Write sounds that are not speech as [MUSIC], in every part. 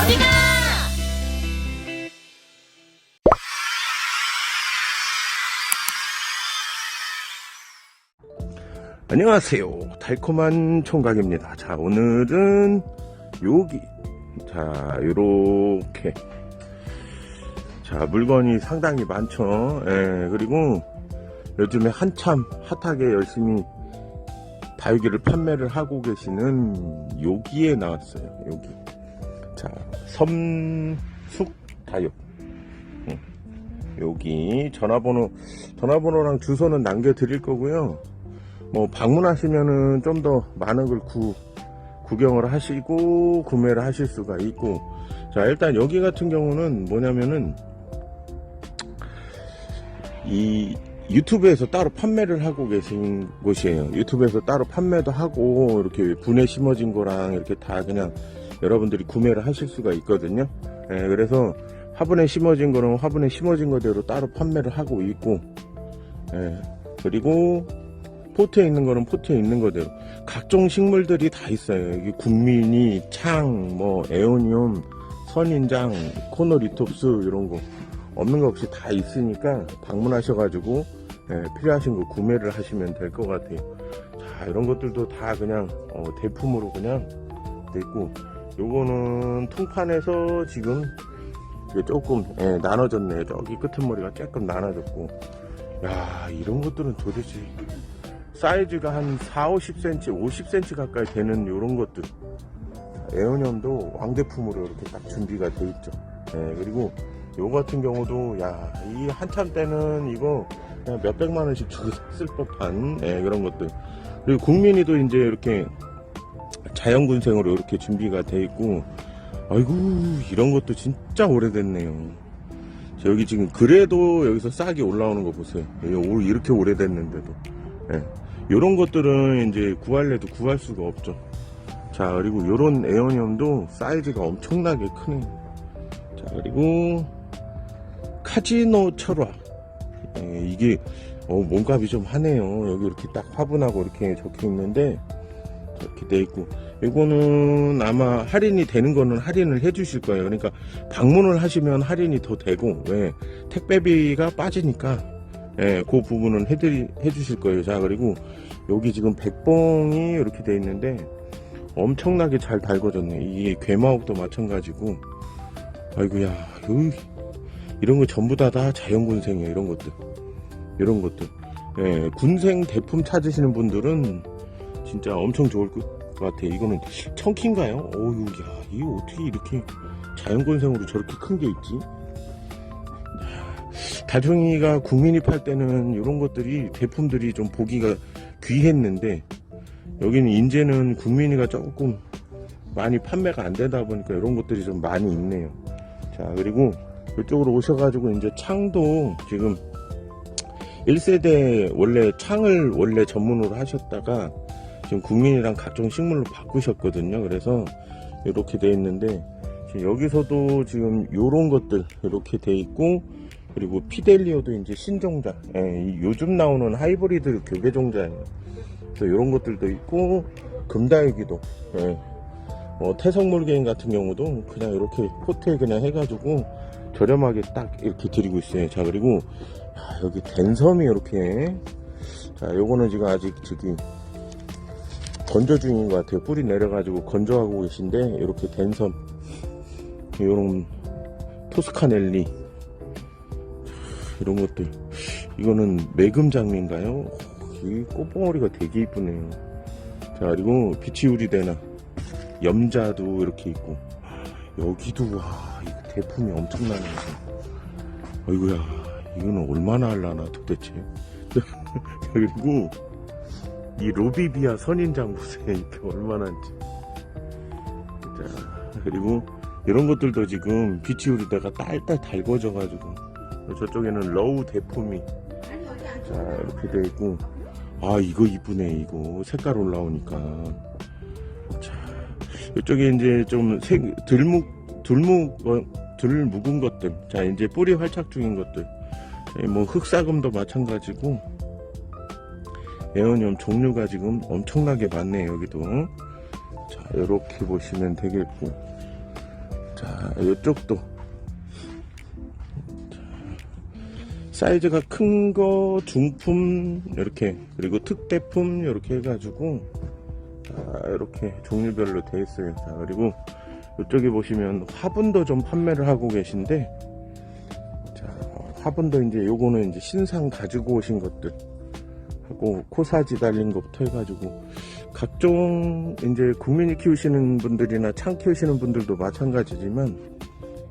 어디가? 안녕하세요. 달콤한 총각입니다. 자, 오늘은 여기. 자, 요렇게. 자, 물건이 상당히 많죠. 예, 그리고 요즘에 한참 핫하게 열심히 다육이를 판매를 하고 계시는 여기에 나왔어요. 여기. 자, 섬숙 다육. 응. 여기 전화번호, 전화번호랑 주소는 남겨 드릴 거고요. 뭐 방문하시면은 좀 더 많은 걸 구, 구경을 하시고 구매를 하실 수가 있고 자 일단 여기 같은 경우는 뭐냐면은 이 유튜브에서 따로 판매를 하고 계신 곳이에요 유튜브에서 따로 판매도 하고 이렇게 분해 심어진 거랑 이렇게 다 그냥 여러분들이 구매를 하실 수가 있거든요 예, 그래서 화분에 심어진 거는 화분에 심어진 거대로 따로 판매를 하고 있고 예, 그리고 포트에 있는 거는 포트에 있는 거대로 각종 식물들이 다 있어요. 여기 국민이, 창, 뭐 에오니움, 선인장, 코노리톱스 이런 거 없는 거 없이 다 있으니까 방문하셔가지고 예, 필요하신 거 구매를 하시면 될 것 같아요. 자 이런 것들도 다 그냥 어, 대품으로 그냥 돼 있고 요거는 통판에서 지금 조금 예, 나눠졌네요. 저기 끄트머리가 조금 나눠졌고 야 이런 것들은 도대체 사이즈가 한 4, 50cm, 50cm 가까이 되는 이런 것들. 에어념도 왕대품으로 이렇게 딱 준비가 돼 있죠. 예, 그리고 요 같은 경우도, 야, 이 한참 때는 이거 몇백만 원씩 주고 [LAUGHS] 샀을 법한, 예, 그런 것들. 그리고 국민이도 이제 이렇게 자연군생으로 이렇게 준비가 돼 있고, 아이고, 이런 것도 진짜 오래됐네요. 자, 여기 지금 그래도 여기서 싹이 올라오는 거 보세요. 이렇게 오래됐는데도. 예. 요런 것들은 이제 구할래도 구할 수가 없죠. 자, 그리고 요런 에어니엄도 사이즈가 엄청나게 크네. 자, 그리고 카지노 철화. 예, 이게 어, 몸값이 좀 하네요. 여기 이렇게 딱 화분하고 이렇게 적혀 있는데 이렇게 돼 있고 이거는 아마 할인이 되는 거는 할인을 해 주실 거예요. 그러니까 방문을 하시면 할인이 더 되고 왜 택배비가 빠지니까 예, 그 부분은 해드리, 해주실 거예요. 자, 그리고 여기 지금 백봉이 이렇게 돼 있는데 엄청나게 잘 달궈졌네. 이게 괴마옥도 마찬가지고. 아이고야, 여기 이런 거 전부 다 다 자연군생이에요. 이런 것들. 이런 것들. 예, 군생 대품 찾으시는 분들은 진짜 엄청 좋을 것 같아. 이거는 청키인가요? 어우, 야, 이게 어떻게 이렇게 자연군생으로 저렇게 큰 게 있지? 다종이가 국민이 팔 때는 이런 것들이 대품들이 좀 보기가 귀했는데 여기는 이제는 국민이가 조금 많이 판매가 안 되다 보니까 이런 것들이 좀 많이 있네요. 자 그리고 이쪽으로 오셔가지고 이제 창도 지금 1세대 원래 창을 원래 전문으로 하셨다가 지금 국민이랑 각종 식물로 바꾸셨거든요. 그래서 이렇게 돼 있는데 지금 여기서도 지금 요런 것들 이렇게 돼 있고 그리고 피델리오도 이제 신종자 예, 이 요즘 나오는 하이브리드 교배 종자예요 그래서 이런 것들도 있고 금다육이도 예. 어, 태성물개인 같은 경우도 그냥 이렇게 포트에 그냥 해가지고 저렴하게 딱 이렇게 드리고 있어요 자 그리고 야, 여기 댄섬이 이렇게 자 요거는 지금 아직 저기 건조 중인 것 같아요. 뿌리 내려가지고 건조하고 계신데 이렇게 댄섬 요런 토스카넬리 이런 것들. 이거는 매금 장미인가요? 이 꽃봉오리가 되게 이쁘네요. 자 그리고 비치우리대나 염자도 이렇게 있고. 여기도 와 이거 대품이 엄청나네 어이구야 이거는 얼마나 할라나 도대체. [LAUGHS] 그리고 이 로비비아 선인장 보세요 이게 [LAUGHS] 얼마나인지. 자 그리고 이런 것들도 지금 비치우리대가 딸딸 달궈져가지고 저쪽에는 러우 대품이 자 이렇게 돼 있고. 아 이거 이쁘네 이거. 색깔 올라오니까. 자 이쪽에 이제 좀 색, 들묵 들묵 어, 들 묵은 것들. 자 이제 뿌리 활착 중인 것들. 예, 뭐 흑사금도 마찬가지고 에어니엄 종류가 지금 엄청나게 많네요 여기도. 자 이렇게 보시면 되겠고. 자, 이쪽도. 사이즈가 큰 거, 중품, 이렇게, 그리고 특대품, 이렇게 해가지고, 자, 이렇게 종류별로 돼 있어요. 자, 그리고 이쪽에 보시면 화분도 좀 판매를 하고 계신데, 자, 화분도 이제 요거는 이제 신상 가지고 오신 것들 하고, 코사지 달린 것부터 해가지고, 각종 이제 국민이 키우시는 분들이나 창 키우시는 분들도 마찬가지지만,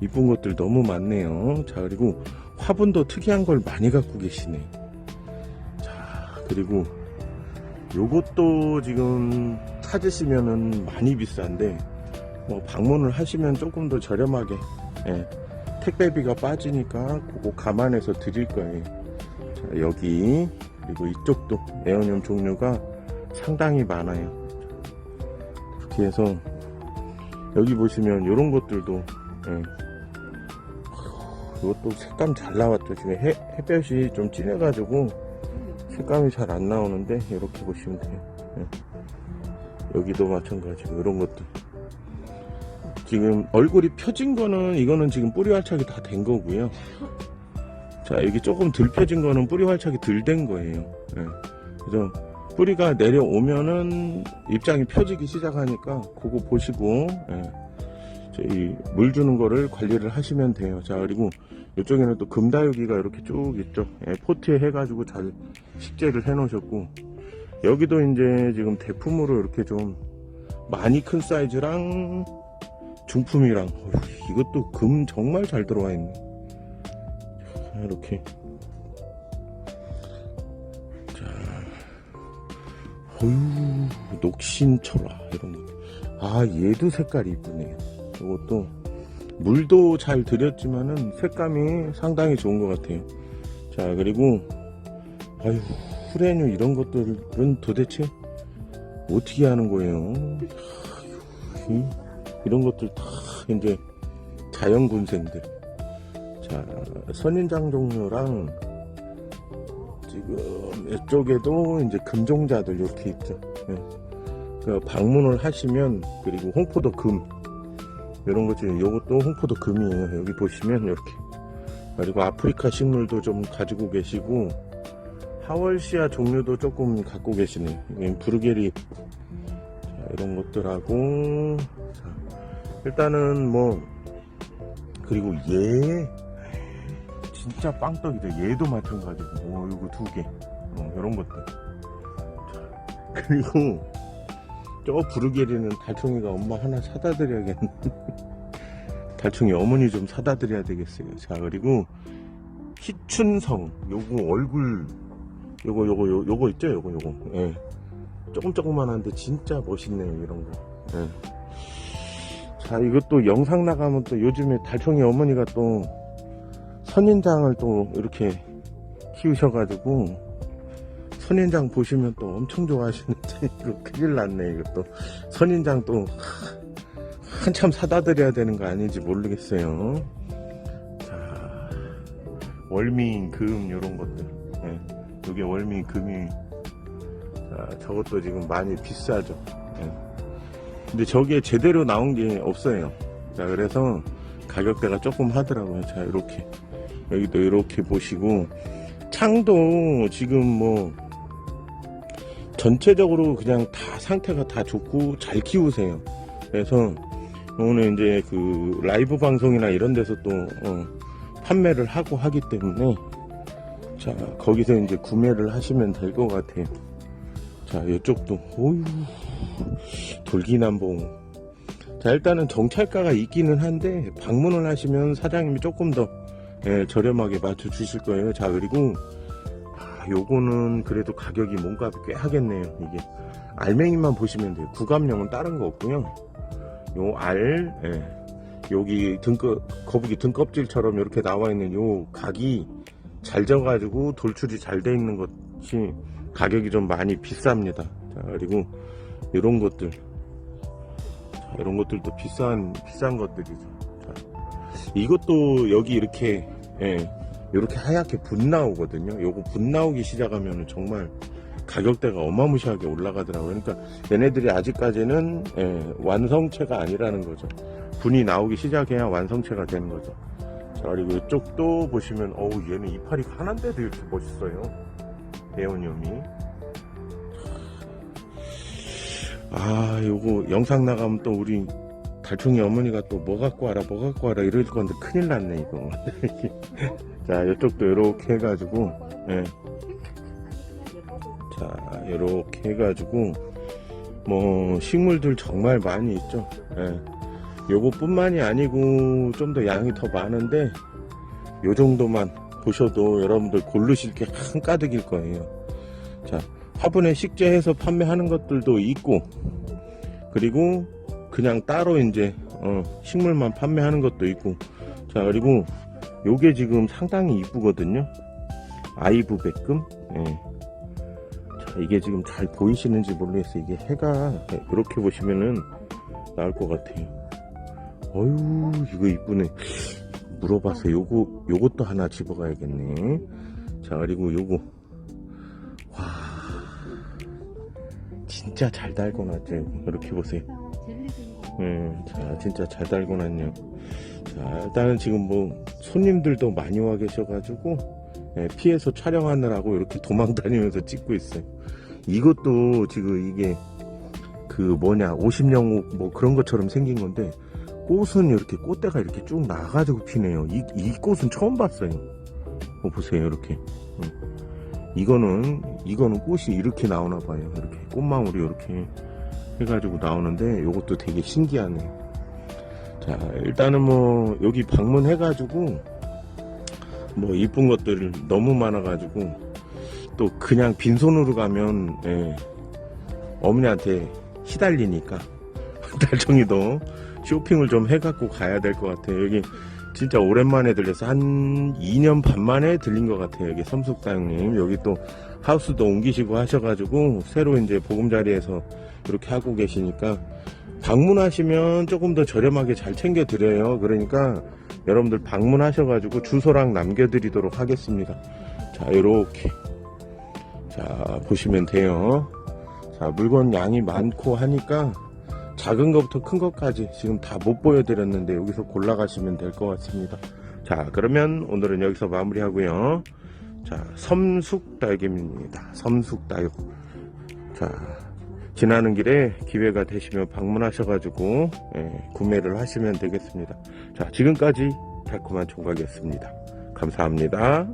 이쁜 것들 너무 많네요. 자, 그리고 화분도 특이한 걸 많이 갖고 계시네. 자, 그리고 요것도 지금 찾으시면은 많이 비싼데, 뭐 방문을 하시면 조금 더 저렴하게, 예, 택배비가 빠지니까 그거 감안해서 드릴 거예요. 자, 여기, 그리고 이쪽도 에어늄 종류가 상당히 많아요. 이렇게 해서, 여기 보시면 이런 것들도, 예, 이것도 색감 잘 나왔죠. 지금 해, 햇볕이 좀 진해가지고 색감이 잘 안 나오는데 이렇게 보시면 돼요. 예. 여기도 마찬가지고 이런 것도 지금 얼굴이 펴진 거는 이거는 지금 뿌리 활착이 다 된 거고요. 자 여기 조금 덜 펴진 거는 뿌리 활착이 덜 된 거예요. 예. 그래서 뿌리가 내려오면은 입장이 펴지기 시작하니까 그거 보시고 예. 저희 물 주는 거를 관리를 하시면 돼요. 자 그리고 이쪽에는 또 금다육이가 이렇게 쭉 있죠. 예, 포트에 해가지고 잘 식재를 해 놓으셨고 여기도 이제 지금 대품으로 이렇게 좀 많이 큰 사이즈랑 중품이랑 어휴, 이것도 금 정말 잘 들어와 있네. 자, 이렇게 자 어휴 녹신철화 이런 거. 아 얘도 색깔이 이쁘네요. 이것도 물도 잘 들였지만은 색감이 상당히 좋은 것 같아요. 자 그리고 아유 후레뉴 이런 것들은 도대체 어떻게 하는 거예요? 아유, 이- 이런 것들 다 이제 자연군생들. 자 선인장 종류랑 지금 이쪽에도 이제 금종자들 이렇게 있죠. 예. 그 방문을 하시면 그리고 홍포도 금 이런 것 중에 이것도 홍포도 금이에요. 여기 보시면 이렇게 그리고 아프리카 식물도 좀 가지고 계시고 하월시아 종류도 조금 갖고 계시네요. 여기 부르게리 자, 이런 것들하고 자, 일단은 뭐 그리고 얘 진짜 빵떡이죠. 얘도 마찬가지고 오 이거 두 개. 어, 이런 것들. 자, 그리고 저 부르게리는 달총이가 엄마 하나 사다 드려야겠네. [LAUGHS] 달총이 어머니 좀 사다 드려야 되겠어요. 자, 그리고 희춘성. 요거 얼굴, 요거, 요거, 요, 요거 있죠? 요거, 요거. 예. 조금 조그만한데 진짜 멋있네요. 이런 거. 예. 자, 이것도 영상 나가면 또 요즘에 달총이 어머니가 또 선인장을 또 이렇게 키우셔가지고 선인장 보시면 또 엄청 좋아하시는데 [LAUGHS] 이거 큰일 났네 이것도. 선인장 또 한참 사다 드려야 되는 거 아닌지 모르겠어요. 자 월미인 금 요런 것들. 예, 요게 월미인 금이 자 저것도 지금 많이 비싸죠. 예. 근데 저게 제대로 나온 게 없어요. 자 그래서 가격대가 조금 하더라고요. 자 이렇게 여기도 이렇게 보시고 창도 지금 뭐 전체적으로 그냥 다 상태가 다 좋고 잘 키우세요. 그래서 오늘 이제 그 라이브 방송이나 이런 데서 또 어, 판매를 하고 하기 때문에 자 거기서 이제 구매를 하시면 될 것 같아요. 자 이쪽도 오유 돌기남봉. 자 일단은 정찰가가 있기는 한데 방문을 하시면 사장님이 조금 더 예, 저렴하게 맞춰 주실 거예요. 자 그리고 아, 요거는 그래도 가격이 몸값이 꽤 하겠네요. 이게 알맹이만 보시면 돼요. 구감용은 다른 거 없고요. 요 알, 예. 여기 등껍 거북이 등껍질처럼 이렇게 나와 있는 요 각이 잘 져가지고 돌출이 잘 돼 있는 것이 가격이 좀 많이 비쌉니다. 자 그리고 이런 것들, 자, 이런 것들도 비싼 비싼 것들이죠. 자, 이것도 여기 이렇게 예. 이렇게 하얗게 분 나오거든요. 요거 분 나오기 시작하면 정말 가격대가 어마무시하게 올라가더라고요. 그러니까 얘네들이 아직까지는 예, 완성체가 아니라는 거죠. 분이 나오기 시작해야 완성체가 되는 거죠. 자, 그리고 이쪽도 보시면, 어우, 얘는 이파리 하나인데도 이렇게 멋있어요. 대원염이. 아, 요거 영상 나가면 또 우리 달총이 어머니가 또 뭐 갖고 와라, 뭐 갖고 와라 이럴 건데 큰일 났네, 이거. [LAUGHS] 자, 이쪽도 이렇게 해가지고, 예. 자, 이렇게 해가지고, 뭐, 식물들 정말 많이 있죠. 예. 요것뿐만이 아니고, 좀 더 양이 더 많은데, 요 정도만 보셔도 여러분들 고르실 게 한가득일 거예요. 자, 화분에 식재해서 판매하는 것들도 있고, 그리고 그냥 따로 이제, 어, 식물만 판매하는 것도 있고, 자, 그리고 요게 지금 상당히 이쁘거든요. 아이브 백금. 예. 자, 이게 지금 잘 보이시는지 모르겠어요. 이게 해가 이렇게 보시면은 나올 것 같아요. 어유 이거 이쁘네. 물어봐서 요거 요것도 하나 집어가야겠네. 자 그리고 요거 와 진짜 잘 달궈놨죠. 이렇게 보세요. 음, 자 진짜 잘 달궈놨네요. 자 일단은 지금 뭐 손님들도 많이 와 계셔가지고 예, 피해서 촬영하느라고 이렇게 도망 다니면서 찍고 있어요. 이것도 지금 이게 그 뭐냐 50령 뭐 그런 것처럼 생긴 건데 꽃은 이렇게 꽃대가 이렇게 쭉 나가지고 피네요. 이, 이 꽃은 처음 봤어요. 어, 보세요 이렇게. 응. 이거는 이거는 꽃이 이렇게 나오나 봐요. 이렇게 꽃망울이 이렇게 해가지고 나오는데 이것도 되게 신기하네. 자 일단은 뭐 여기 방문해가지고 뭐 이쁜 것들 너무 많아가지고 또 그냥 빈손으로 가면 예, 어머니한테 시달리니까 [LAUGHS] 달청이도 쇼핑을 좀 해갖고 가야 될 것 같아요. 여기 진짜 오랜만에 들려서 한 2년 반 만에 들린 것 같아요. 여기 섬숙사장님 여기 또 하우스도 옮기시고 하셔가지고 새로 이제 보금자리에서 이렇게 하고 계시니까 방문하시면 조금 더 저렴하게 잘 챙겨 드려요. 그러니까 여러분들 방문하셔가지고 주소랑 남겨드리도록 하겠습니다. 자, 이렇게. 자, 보시면 돼요. 자, 물건 양이 많고 하니까 작은 것부터 큰 것까지 지금 다 못 보여드렸는데 여기서 골라가시면 될 것 같습니다. 자, 그러면 오늘은 여기서 마무리하고요. 자, 섬숙달개입니다. 섬숙다육. 자, 지나는 길에 기회가 되시면 방문하셔가지고 예, 구매를 하시면 되겠습니다. 자, 지금까지 달콤한 총각이었습니다. 감사합니다.